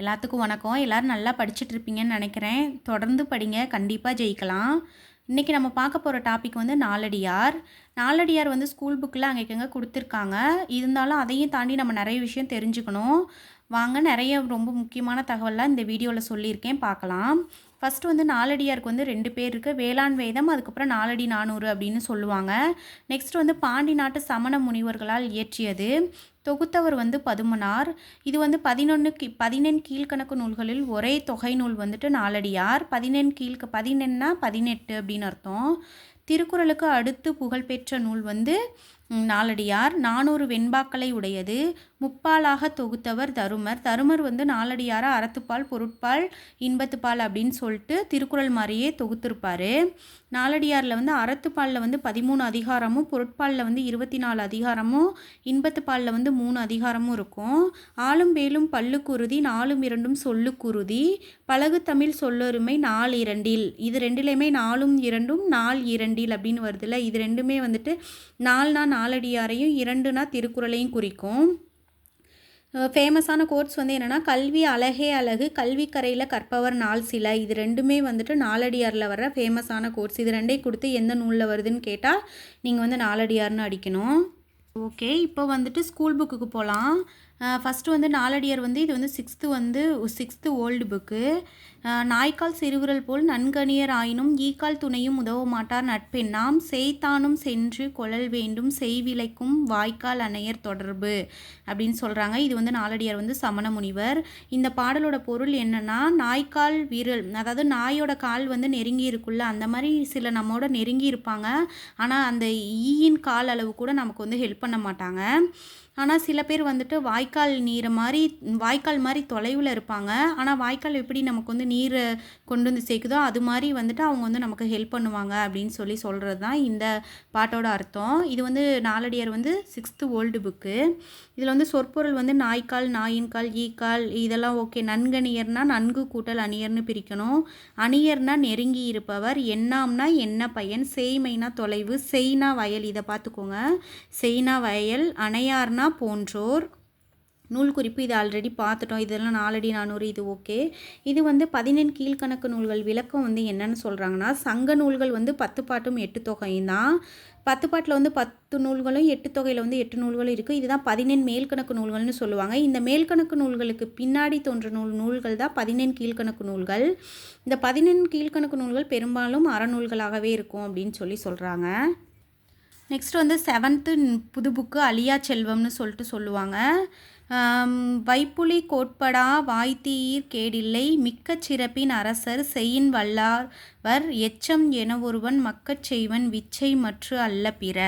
எல்லாத்துக்கும் வணக்கம். எல்லோரும் நல்லா படிச்சுட்டு இருப்பீங்கன்னு நினைக்கிறேன். தொடர்ந்து படிங்க. கண்டிப்பாக ஜெயிக்கலாம். இன்றைக்கி நம்ம பார்க்க போகிற டாபிக் வந்து நாலடியார் நாலடியார் வந்து ஸ்கூல் புக்கில் அங்கே எங்கே கொடுத்துருக்காங்க. இருந்தாலும் அதையும் தாண்டி நம்ம நிறைய விஷயம் தெரிஞ்சுக்கணும். வாங்க நிறைய ரொம்ப முக்கியமான தகவல்லாம் இந்த வீடியோவில் சொல்லியிருக்கேன். பார்க்கலாம். ஃபஸ்ட்டு வந்து நாலடியாருக்கு வந்து ரெண்டு பேர் இருக்குது வேளாண் வேதம் அதுக்கப்புறம் நாலடி நானூறு அப்படின்னு சொல்லுவாங்க. நெக்ஸ்ட் வந்து பாண்டி நாட்டு சமண முனிவர்களால் இயற்றியது. தொகுத்தவர் வந்து பதுமனார் இது வந்து பதினொன்று கி பதினெண் கீழ்கணக்கு நூல்களில் ஒரே தொகை நூல் வந்துட்டு நாலடியார். பதினெண் கீழ்க்கு பதினெண்ணா பதினெட்டு அப்படின்னு அர்த்தம். திருக்குறளுக்கு அடுத்து புகழ்பெற்ற நூல் வந்து நாலடியார் நானூறு வெண்பாக்களை உடையது. முப்பாலாக தொகுத்தவர் தருமர். தருமர் வந்து நாலடியாரை அறத்துப்பால் பொருட்பால் இன்பத்துப்பால் அப்படின்னு சொல்லிட்டு திருக்குறள் மாதிரியே தொகுத்திருப்பார். நாலடியாரில் வந்து அறத்துப்பாலில் வந்து பதிமூணு அதிகாரமும் பொருட்பாலில் வந்து இருபத்தி நாலு அதிகாரமும் இன்பத்துப்பாலில் வந்து மூணு அதிகாரமும் இருக்கும். ஆளும் வேலும் பல்லுக்குருதி நாலும் இரண்டும் சொல்லுக்குருதி பழகு தமிழ் சொல்லொருமை நாலு இரண்டில். இது ரெண்டுலேயுமே நாலும் இரண்டும் நாள் இரண்டில் அப்படின்னு வருதுல்ல. இது ரெண்டுமே வந்துட்டு நாலுனா நாலடியாரையும் இரண்டுனா திருக்குறளையும் குறிக்கும். ஃபேமஸான கோர்ஸ் வந்து என்னென்னா கல்வி அழகே அழகு கல்வி கரையில் கற்பவர் நாள் சில. இது ரெண்டுமே வந்துட்டு நாலடியாரில் வர்ற ஃபேமஸான கோர்ஸ் இது ரெண்டையும் கொடுத்து எந்த நூலில் வருதுன்னு கேட்டால் நீங்கள் வந்து நாலடியார்னு அடிக்கணும். ஓகே இப்போ வந்துட்டு ஸ்கூல் புக்குக்கு போகலாம் ஃபஸ்ட்டு வந்து நாலடியார் வந்து இது வந்து சிக்ஸ்த்து வந்து சிக்ஸ்த்து ஓல்டு புக்கு நாய்க்கால் சிறுகுரல் போல் நன்கணியர் ஆயினும் ஈக்கால் துணையும் உதவ மாட்டார் நட்பெண்ணாம் செய்தானும் சென்று கொழல் வேண்டும் செய்விலைக்கும் வாய்க்கால் அணையர் தொடர்பு அப்படின்னு சொல்கிறாங்க இது வந்து நாலடியார் வந்து சமண முனிவர். இந்த பாடலோட பொருள் என்னென்னா நாய்க்கால் விரல் அதாவது நாயோட கால் வந்து நெருங்கி இருக்குல்ல அந்த மாதிரி சில நம்மோட நெருங்கி இருப்பாங்க. ஆனால் அந்த ஈயின் கால் அளவு கூட நமக்கு வந்து ஹெல்ப் பண்ண மாட்டாங்க. ஆனால் சில பேர் வந்துட்டு வாய்க்கால் நீரை மாதிரி வாய்க்கால் மாதிரி தொலைவில் இருப்பாங்க. ஆனால் வாய்க்கால் எப்படி நமக்கு வந்து நீரை கொண்டு வந்து சேர்க்குதோ அது மாதிரி வந்துட்டு அவங்க வந்து நமக்கு ஹெல்ப் பண்ணுவாங்க அப்படின்னு சொல்லி சொல்கிறது தான் இந்த பாட்டோட அர்த்தம். இது வந்து நாலடியார் வந்து சிக்ஸ்த்து ஓல்டு புக்கு இதில் வந்து சொற்பொருள் வந்து நாய்க்கால் நாயின்கால் ஈக்கால் இதெல்லாம் ஓகே நன்கணியர்னா நன்கு கூட்டல் அணியர்னு பிரிக்கணும். அணியர்னா நெருங்கி இருப்பவர் எண்ணாம்னா என்ன பையன் செய்மைனா தொலைவு செய்னா வயல் இதை பார்த்துக்கோங்க. செய்னா வயல் அணையார்னா போன்றோர். நூல் குறிப்பு இது ஆல்ரெடி பார்த்துட்டோம். இதெல்லாம் நாலடி நானூறு இது ஓகே இது வந்து பதினெண் கீழ்கணக்கு நூல்கள். விளக்கம் வந்து என்னென்னு சொல்கிறாங்கன்னா சங்க நூல்கள் வந்து பத்து பாட்டும் எட்டு தொகையும் தான். பத்து பாட்டில் வந்து பத்து நூல்களும் எட்டு தொகையில் வந்து எட்டு நூல்களும் இருக்குது இதுதான் பதினெண் மேல்கணக்கு நூல்கள்னு சொல்லுவாங்க. இந்த மேல்கணக்கு நூல்களுக்கு பின்னாடி தோன்ற நூல் நூல்கள் தான் பதினெண் கீழ்கணக்கு நூல்கள். இந்த பதினெண் கீழ்கணக்கு நூல்கள் பெரும்பாலும் அறநூல்களாகவே இருக்கும் அப்படின்னு சொல்லி சொல்கிறாங்க நெக்ஸ்ட் வந்து செவன்த்து புது புக்கு அழியா செல்வம்னு சொல்லிட்டு சொல்லுவாங்க. வைப்புலி கோட்படா வாய்த்தீர் கேடில்லை மிக்க சிறப்பின் அரசர் செய்யின் வல்லார் எச்சம் என ஒருவன் மக்கச் செய்வன் விச்சை மற்று அல்ல பிற.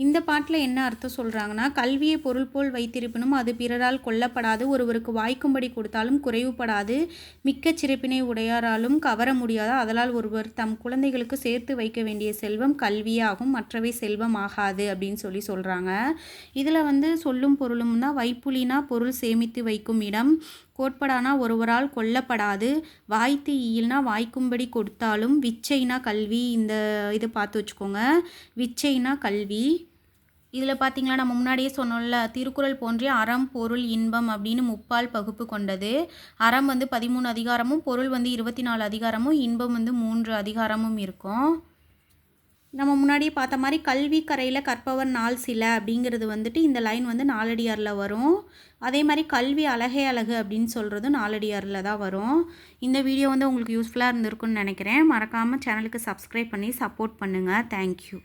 இந்த பாட்டில் என்ன அர்த்தம் சொல்கிறாங்கன்னா கல்வியை பொருள் போல் வைத்திருப்பினும் அது பிறரால் கொல்லப்படாது ஒருவருக்கு வாய்க்கும்படி கொடுத்தாலும் குறைவுபடாது மிக்க சிறப்பினை உடையாராலும் கவர முடியாத அதனால் ஒருவர் தம் குழந்தைகளுக்கு சேர்த்து வைக்க வேண்டிய செல்வம் கல்வியாகும் மற்றவை செல்வம் ஆகாது அப்படின்னு சொல்லி சொல்கிறாங்க இதில் வந்து சொல்லும் பொருளும்னா வைப்புலினா பொருள் சேமித்து வைக்கும் இடம் கோட்படானா ஒருவரால் கொல்லப்படாது வாய்த்து ஈயில்னா வாய்க்கும்படி கொடுத்தாலும் விச்சைனா கல்வி இந்த இதை பார்த்து வச்சுக்கோங்க விச்சைனா கல்வி இதில் பார்த்தீங்களா நம்ம முன்னாடியே சொன்னோம்ல திருக்குறள் போன்றே அறம் பொருள் இன்பம் அப்படின்னு முப்பால் பகுப்பு கொண்டது. அறம் வந்து பதிமூணு அதிகாரமும் பொருள் வந்து இருபத்தி நாலு அதிகாரமும் இன்பம் வந்து மூன்று அதிகாரமும் இருக்கும். நம்ம முன்னாடியே பார்த்த மாதிரி கல்வி கரையில் கற்பவர் நாள் சில அப்படிங்கிறது வந்துட்டு இந்த லைன் வந்து நாலடியாரில் வரும். அதே மாதிரி கல்வி அழகே அழகு அப்படின்னு சொல்கிறது நாலடியாரில் தான் வரும். இந்த வீடியோ வந்து உங்களுக்கு யூஸ்ஃபுல்லாக இருந்திருக்குன்னு நினைக்கிறேன். மறக்காமல் சேனலுக்கு சப்ஸ்கிரைப் பண்ணி சப்போர்ட் பண்ணுங்கள் தேங்க்யூ